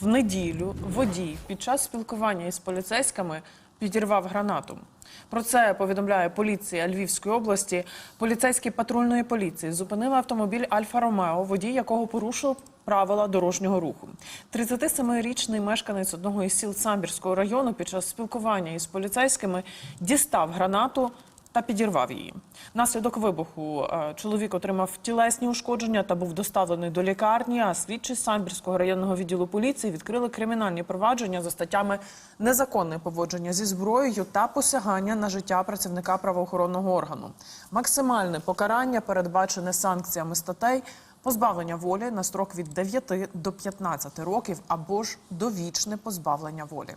в неділю водій під час спілкування із поліцейськими підірвав гранату. Про це повідомляє поліція Львівської області. Поліцейські патрульної поліції зупинили автомобіль Альфа Ромео, водій якого порушив правила дорожнього руху. 37-річний мешканець одного із сіл Самбірського району під час спілкування із поліцейськими дістав гранату та підірвав її. Наслідок вибуху е, чоловік отримав тілесні ушкодження та був доставлений до лікарні. А слідчі Самбірського районного відділу поліції відкрили кримінальні провадження за статтями незаконне поводження зі зброєю та посягання на життя працівника правоохоронного органу. Максимальне покарання передбачене санкціями статей. Позбавлення волі на строк від 9 до 15 років або ж довічне позбавлення волі.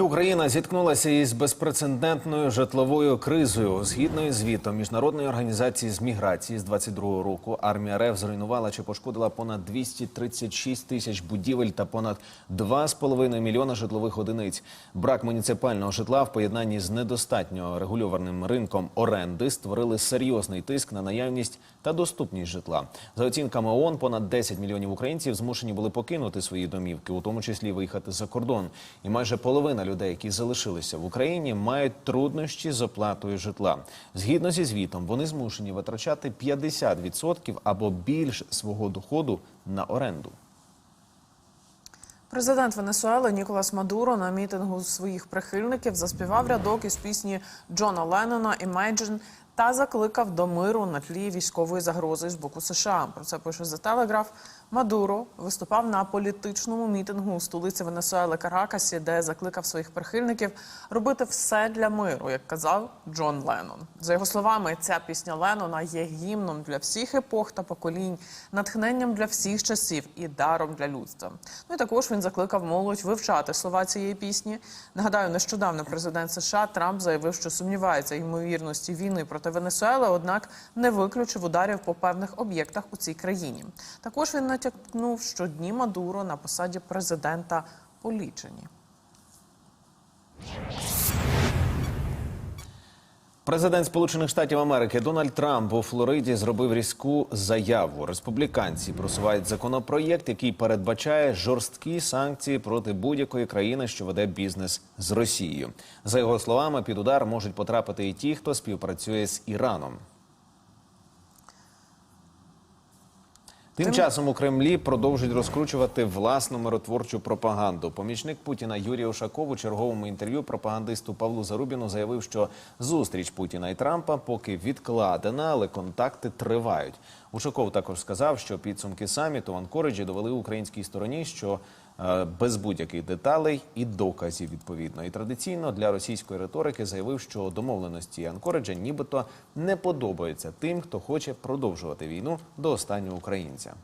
Україна зіткнулася із безпрецедентною житловою кризою. Згідно із звітом міжнародної організації з міграції з 22-го року, армія РФ зруйнувала чи пошкодила понад 236 тисяч будівель та понад 2,5 мільйона житлових одиниць. Брак муніципального житла в поєднанні з недостатньо регульованим ринком оренди створили серйозний тиск на наявність та доступність житла. За оцінками ООН, понад 10 мільйонів українців змушені були покинути свої домівки, у тому числі виїхати за кордон. І майже половина людей, які залишилися в Україні, мають труднощі з оплатою житла. Згідно зі звітом, вони змушені витрачати 50% або більш свого доходу на оренду. Президент Венесуели Ніколас Мадуро на мітингу своїх прихильників заспівав рядок із пісні Джона Леннона «Imagine» та закликав до миру на тлі військової загрози з боку США. Про це пише The Telegraph. Мадуро виступав на політичному мітингу у столиці Венесуели Каракасі, де закликав своїх прихильників робити все для миру, як казав Джон Леннон. За його словами, ця пісня Леннона є гімном для всіх епох та поколінь, натхненням для всіх часів і даром для людства. Ну і також він закликав молодь вивчати слова цієї пісні. Нагадаю, нещодавно президент США Трамп заявив, що сумнівається ймовірності війни проти Венесуели, однак не виключив ударів по певних об'єктах у цій країні. Також він натякнув, що дні Мадуро на посаді президента полічені. Президент Сполучених Штатів Америки Дональд Трамп у Флориді зробив різку заяву. Республіканці просувають законопроєкт, який передбачає жорсткі санкції проти будь-якої країни, що веде бізнес з Росією. За його словами, під удар можуть потрапити і ті, хто співпрацює з Іраном. Тим часом у Кремлі продовжують розкручувати власну миротворчу пропаганду. Помічник Путіна Юрій Ушаков у черговому інтерв'ю пропагандисту Павлу Зарубіну заявив, що зустріч Путіна і Трампа поки відкладена, але контакти тривають. Ушаков також сказав, що підсумки саміту в Анкориджі довели українській стороні, що без будь-яких деталей і доказів відповідно. І традиційно для російської риторики заявив, що домовленості Анкореджа нібито не подобаються тим, хто хоче продовжувати війну до останнього українця.